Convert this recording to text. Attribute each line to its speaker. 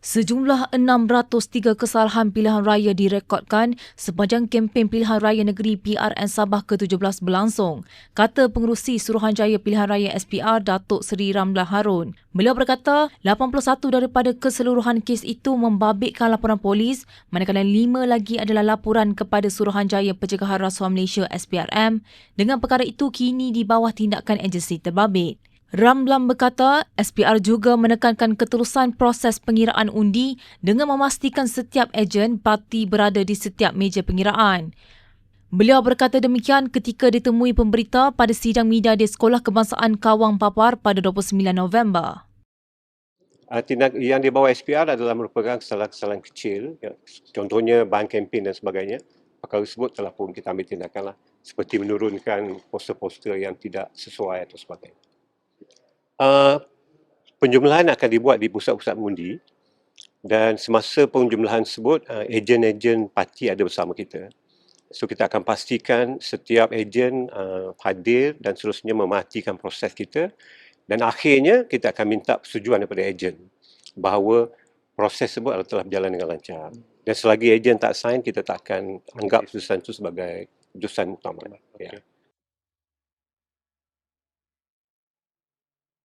Speaker 1: Sejumlah 603 kesalahan pilihan raya direkodkan sepanjang kempen pilihan raya negeri PRN Sabah ke-17 berlangsung, kata pengerusi Suruhanjaya Pilihan Raya SPR Datuk Seri Ramlan Harun. Beliau berkata, 81 daripada keseluruhan kes itu membabitkan laporan polis, manakala 5 lagi adalah laporan kepada Suruhanjaya Pencegahan Rasuah Malaysia SPRM dengan perkara itu kini di bawah tindakan agensi terbabit. Ramlan berkata SPR juga menekankan keterusan proses pengiraan undi dengan memastikan setiap ejen parti berada di setiap meja pengiraan. Beliau berkata demikian ketika ditemui pemberita pada sidang media di Sekolah Kebangsaan Kawang Papar pada 29 November.
Speaker 2: Uh, tindak yang di bawah SPR adalah merupakan kesalahan-kesalahan kecil, ya. contohnya bahan kempen dan sebagainya. Perkara tersebut telah pun kita ambil tindakan lah, seperti menurunkan poster-poster yang tidak sesuai atau sebagainya. Uh, penjumlahan akan dibuat di pusat-pusat mengundi dan semasa penjumlahan tersebut uh, ejen-ejen parti ada bersama kita. So kita akan pastikan setiap ejen uh, hadir dan seterusnya mematikan proses kita dan akhirnya kita akan minta persetujuan daripada ejen bahawa proses tersebut telah berjalan dengan lancar. Dan selagi ejen tak sign kita tak akan anggap keputusan itu sebagai keputusan utama. Ya.